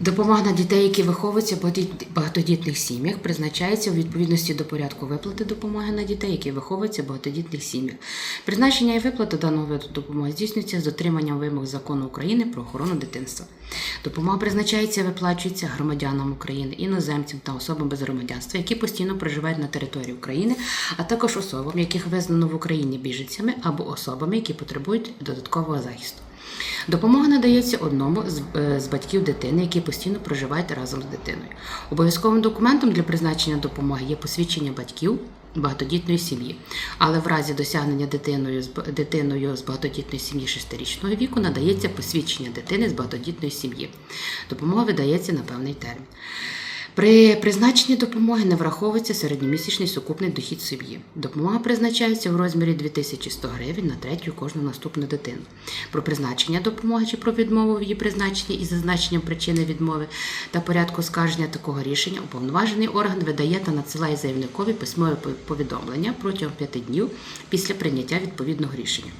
Допомога на дітей, які виховуються в багатодітних сім'ях, призначається у відповідності до порядку виплати допомоги на дітей, які виховуються в багатодітних сім'ях. Призначення і виплата даного виду допомоги здійснюється з дотриманням вимог закону України про охорону дитинства. Допомога призначається і виплачується громадянам України, іноземцям та особам без громадянства, які постійно проживають на території України, а також особам, яких визнано в Україні біженцями або особами, які потребують додаткового захисту. Допомога надається одному з, е, з батьків дитини, які постійно проживають разом з дитиною. Обов'язковим документом для призначення допомоги є посвідчення батьків багатодітної сім'ї. Але в разі досягнення дитиною з дитиною з багатодітної сім'ї шестирічного віку надається посвідчення дитини з багатодітної сім'ї. Допомога видається на певний термін. При призначенні допомоги не враховується середньомісячний сукупний дохід сім'ї. Допомога призначається в розмірі 2100 гривень на третю кожну наступну дитину. Про призначення допомоги чи про відмову в її призначенні із зазначенням причини відмови та порядку скарження такого рішення уповноважений орган видає та надсилає заявникові письмове повідомлення протягом п'яти днів після прийняття відповідного рішення.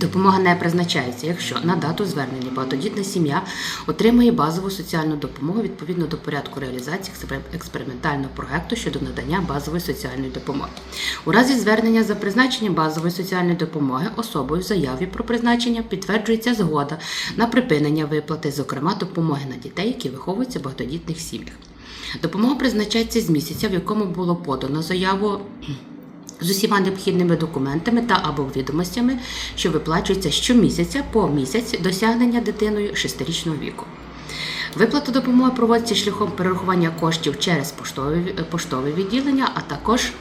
Допомога не призначається, якщо на дату звернення багатодітна сім'я отримує базову соціальну допомогу відповідно до порядку реалізації експериментального проекту щодо надання базової соціальної допомоги. У разі звернення за призначенням базової соціальної допомоги особою в заяві про призначення підтверджується згода на припинення виплати, зокрема допомоги на дітей, які виховуються в багатодітних сім'ях. Допомога призначається з місяця, в якому було подано заяву з усіма необхідними документами та або відомостями, що виплачуються щомісяця по місяць досягнення дитиною шестирічного віку. Виплата допомоги проводиться шляхом перерахування коштів через поштове, поштове відділення, а також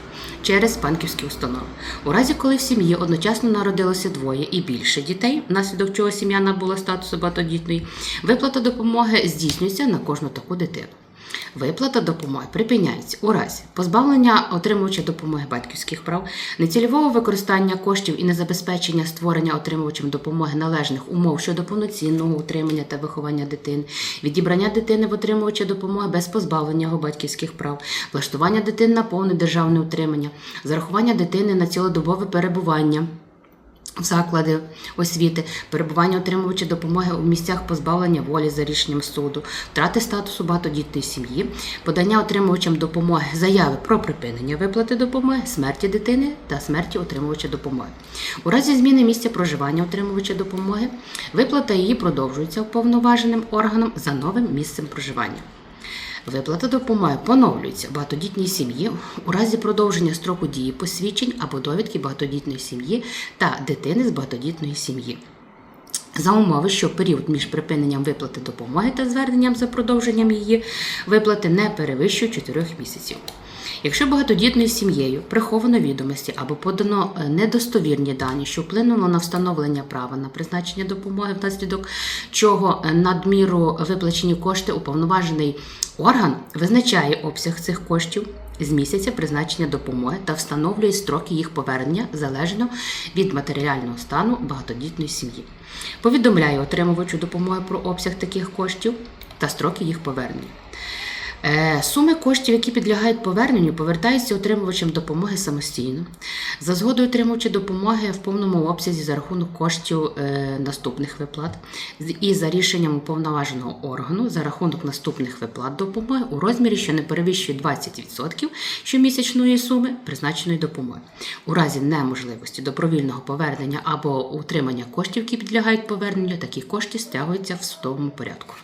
через банківські установи. У разі, коли в сім'ї одночасно народилося двоє і більше дітей, внаслідок чого сім'я набула статусу багатодітної, виплата допомоги здійснюється на кожну таку дитину. Виплата допомоги припиняється у разі позбавлення отримувача допомоги батьківських прав, нецільового використання коштів і незабезпечення створення отримувачем допомоги належних умов щодо повноцінного утримання та виховання дитини, відібрання дитини в отримувача допомоги без позбавлення його батьківських прав, влаштування дитини на повне державне утримання, зарахування дитини на цілодобове перебування. Заклади освіти, перебування отримувача допомоги у місцях позбавлення волі за рішенням суду, втрати статусу багатодітної сім'ї, подання отримувачам допомоги, заяви про припинення виплати допомоги, смерті дитини та смерті отримувача допомоги. У разі зміни місця проживання отримувача допомоги, виплата її продовжується уповноваженим органом за новим місцем проживання. Виплата допомоги поновлюється багатодітній сім'ї у разі продовження строку дії посвідчень або довідки багатодітної сім'ї та дитини з багатодітної сім'ї. За умови, що період між припиненням виплати допомоги та зверненням за продовженням її виплати не перевищує 4 місяців. Якщо багатодітною сім'єю приховано відомості або подано е, недостовірні дані, що вплинуло на встановлення права на призначення допомоги, внаслідок чого е, надміру виплачені кошти уповноважений орган визначає обсяг цих коштів з місяця призначення допомоги та встановлює строки їх повернення залежно від матеріального стану багатодітної сім'ї. Повідомляє отримувачу допомоги про обсяг таких коштів та строки їх повернення. Е, Суми коштів, які підлягають поверненню, повертаються отримувачам допомоги самостійно. За згодою отримувача допомоги в повному обсязі за рахунок коштів е, наступних виплат і за рішенням уповноваженого органу за рахунок наступних виплат допомоги у розмірі, що не перевищує 20% щомісячної суми призначеної допомоги. У разі неможливості добровільного повернення або утримання коштів, які підлягають поверненню, такі кошти стягуються в судовому порядку.